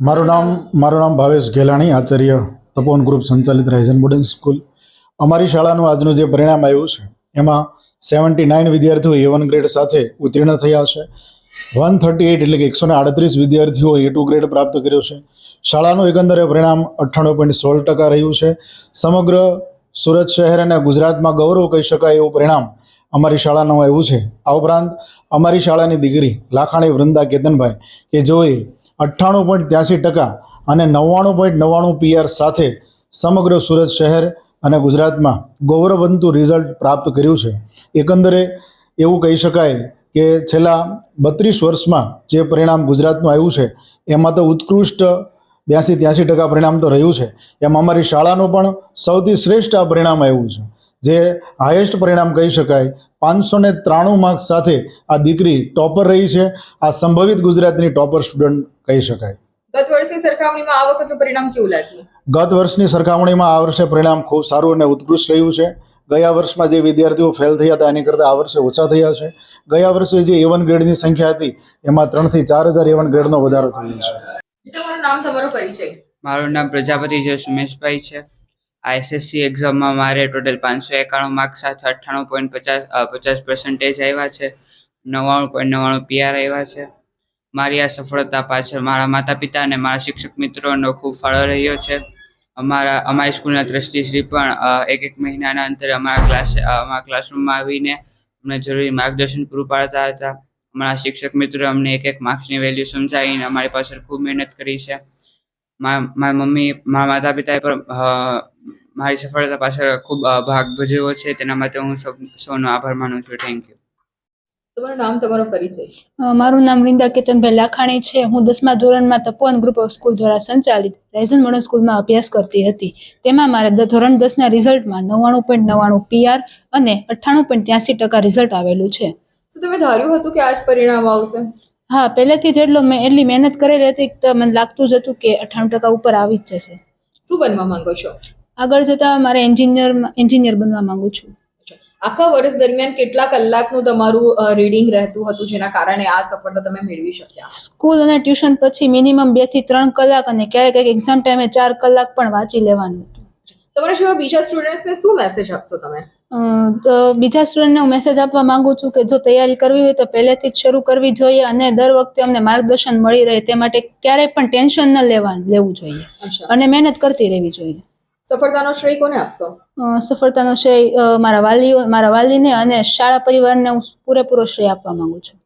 મારું નામ મારું નામ ભાવેશ ઘેલાણી, આચાર્ય તપોવન ગ્રુપ સંચાલિત રાઇઝન બોર્ડન સ્કૂલ અમારી શાળાનું આજનું જે પરિણામ આવ્યું છે, એમાં સેવન્ટી નાઇન વિદ્યાર્થીઓ એ વન ગ્રેડ સાથે ઉત્તીર્ણ થયા છે. વન થર્ટી એઇટ એટલે કે એકસો આડત્રીસ વિદ્યાર્થીઓ એ ટુ ગ્રેડ પ્રાપ્ત કર્યો છે. શાળાનું એકંદરે પરિણામ અઠ્ઠાણું પોઈન્ટ સોળ ટકા રહ્યું છે. સમગ્ર સુરત શહેર અને ગુજરાતમાં ગૌરવ કહી શકાય એવું પરિણામ અમારી શાળાનું આવ્યું છે. આ ઉપરાંત અમારી શાળાની દીકરી લાખાણી વૃંદા કેતનભાઈ કે જેઓએ અઠ્ઠાણું પોઈન્ટ ત્યાસી ટકા અને નવ્વાણું પોઈન્ટ નવ્વાણું પીઆર સાથે સમગ્ર સુરત શહેર અને ગુજરાતમાં ગૌરવવંતું રિઝલ્ટ પ્રાપ્ત કર્યું છે. એકંદરે એવું કહી શકાય કે છેલ્લા બત્રીસ વર્ષમાં જે પરિણામ ગુજરાતનું આવ્યું છે, એમાં તો ઉત્કૃષ્ટ બ્યાસી ત્યાસી ટકા પરિણામ તો રહ્યું છે. એમાં અમારી શાળાનું પણ સૌથી શ્રેષ્ઠ આ પરિણામ આવ્યું છે. જે હાયેસ્ટ પરિણામ કહી શકાય. પાંચસો ને ત્રાણું માર્ક્સ સાથે આ દીકરી ટોપર રહી છે. આ સંભવિત ગુજરાતની ટોપર સ્ટુડન્ટ કહી શકાય. ગત વર્ષની સરખામણીમાં આ વખતનું પરિણામ કેવું લાગ્યું? ગત વર્ષની સરખામણીમાં આ વર્ષે પરિણામ ખૂબ સારું અને ઉત્કૃષ્ટ રહ્યું છે. ગયા વર્ષમાં જે વિદ્યાર્થીઓ ફેલ થયા હતા એની કરતાં આ વર્ષે ઓછા થયા છે. ગયા વર્ષે જે એવન ગ્રેડની સંખ્યા હતી એમાં ત્રણથી ચાર હજાર એવન ગ્રેડનો વધારો થયો છે. તમારું નામ તમારો પરિચય? મારું નામ પ્રજાપતિ છે સુમેશભાઈ છે. આ એક્ઝામમાં મારે ટોટલ પાંચસો એકાણું માર્ક્સ સાથે અઠ્ઠાણું પોઈન્ટ પચાસ પચાસ પર્સન્ટેજ આવ્યા છે. નવ્વાણું પોઈન્ટ નવ્વાણું પીઆર આવ્યા છે. મારી આ સફળતા પાછળ મારા માતા પિતા અને મારા શિક્ષક મિત્રોનો ખૂબ ફાળો રહ્યો છે. અમારા, અમારી સ્કૂલના ટ્રસ્ટીશ્રી પણ એક એક મહિનાના અંતરે અમારા ક્લાસ અમારા ક્લાસરૂમમાં આવીને અમને જરૂરી માર્ગદર્શન પૂરું પાડતા હતા. અમારા શિક્ષક મિત્રો અમને એક એક માર્ક્સની વેલ્યુ સમજાવીને અમારી પાછળ ખૂબ મહેનત કરી છે. મારા મમ્મી, મારા માતા પિતાએ પણ મારી સફળતા પાછળ ખૂબ ભાગ ભજવ્યો છે. તેના માટે હું સૌ સૌનો આભાર માનું છું. થેન્ક યુ તમારું નામ તમારો પરિચય? મારું નામ વૃંદા કેતનભાઈ લાખાણી છે. હું દસમા ધોરણમાં તપોવન ગ્રુપ ઓફ સ્કૂલ દ્વારા સંચાલિત રાઇઝન મોડલ સ્કૂલમાં અભ્યાસ કરતી હતી. તેમાં મારે દ- ધોરણ દસના રિઝલ્ટમાં નવ્વાણું પોઈન્ટ નવ્વાણું પીઆર અને અઠ્ઠાણું પોઈન્ટ ત્યાંસી ટકા રિઝલ્ટ આવેલું છે. શું તમે ધાર્યું હતું કે આ જ પરિણામ આવશે? હા પહેલેથી જ એટલો મેં એટલી મહેનત કરેલી હતી તો મને લાગતું જ હતું કે અઠ્ઠાણું ટકા ઉપર આવી જ જશે. શું બનવા માંગો છો? આગળ જતાં મારે એન્જિનિયર એન્જિનિયર બનવા માંગુ છું. આખા વર્ષ દરમિયાન કેટલા કલાકનું તમારું રીડિંગ રહેતું હતું જેના કારણે આ સફળતા તમે મેળવી શક્યા? સ્કૂલ અને ટ્યુશન પછી મિનિમમ બેથી ત્રણ કલાક અને ક્યારેક ક્યારેક એક્ઝામ ટાઈમે ચાર કલાક પણ વાંચી લેવાનું હતું. તમારા જેવા બીજા સ્ટુડન્ટ્સને શું મેસેજ આપશો તમે? તો બીજા સ્ટુડન્ટને હું મેસેજ આપવા માંગુ છું કે જો તૈયારી કરવી હોય તો પહેલેથી જ શરૂ કરવી જોઈએ અને દર વખતે અમને માર્ગદર્શન મળી રહે તે માટે ક્યારેય પણ ટેન્શન ન લેવા લેવું જોઈએ. અને મહેનત કરતી રહેવી જોઈએ. સફળતાનો શ્રેય કોને આપશો? સફળતાનો શ્રેય મારા વાલીઓ મારા વાલીને અને શાળા પરિવારને હું પૂરેપૂરો શ્રેય આપવા માંગુ છું.